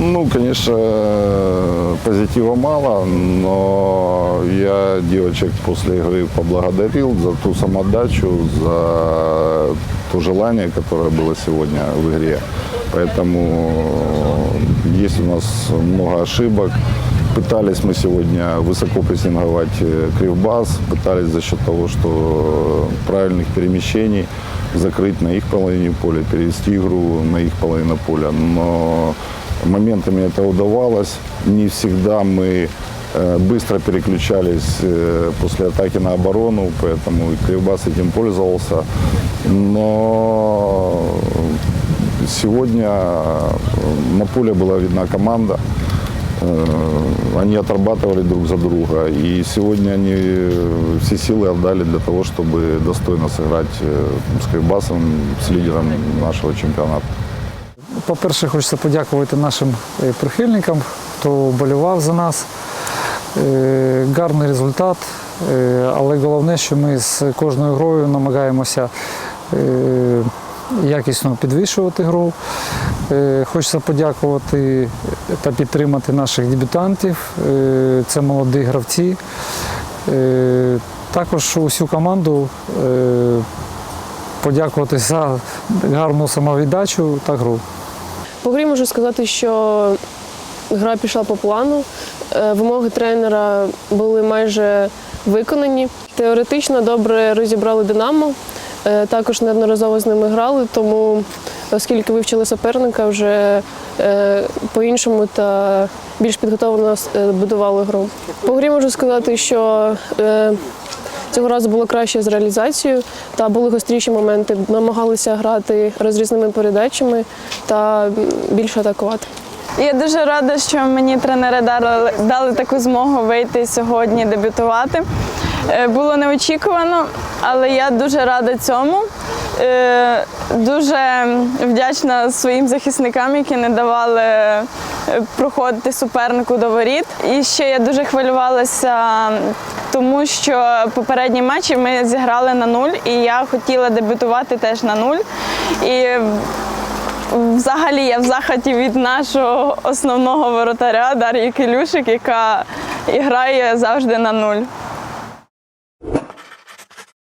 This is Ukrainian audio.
Ну, конечно, э, позитива мало, но я девочек после игры поблагодарил за ту самодачу, за то желание, которое было сегодня в игре. Поэтому э, есть у нас много ошибок. Пытались мы сегодня высоко прессинговать э, Кривбас, пытались за счет того, что э, правильных перемещений закрыть на их половине поля, перевести игру на их половину поля. Но моментами это удавалось. Не всегда мы э, быстро переключались э, после атаки на оборону, поэтому Кривбас этим пользовался. Но сегодня э, на поле была видна команда. Они отрабатывали друг за друга. И сегодня они все силы отдали для того, чтобы достойно сыграть с Кривбасом, с лидером нашего чемпионата. По-перше, хочеться подякувати нашим е, прихильникам, хто болював за нас. Е, Гарний результат, е, але головне, що ми з кожною грою намагаємося якісно підвищувати гру. Хочеться подякувати та підтримати наших дебютантів. Це молоді гравці. Також усю команду подякувати за гарну самовіддачу та гру. По грі можу сказати, що гра пішла по плану. Е, Вимоги тренера були майже виконані. Теоретично добре розібрали Динамо. Е, Також неодноразово з ними грали, тому оскільки вивчили суперника, вже е, по-іншому та більш підготовлено будували гру. По грі можу сказати, що Цього разу було краще з реалізацією та були гостріші моменти. Намагалися грати розрізними передачами та більше атакувати. Я дуже рада, що мені тренери дали, дали таку змогу вийти сьогодні дебютувати. Е, Було неочікувано, але я дуже рада цьому. Е, Дуже вдячна своїм захисникам, які не давали е, проходити супернику до воріт. І ще я дуже хвилювалася, тому що попередні матчі ми зіграли на нуль, і я хотіла дебютувати теж на нуль. І Взагалі я в захваті від нашого основного воротаря Дар'ї Килюшик, яка грає завжди на нуль.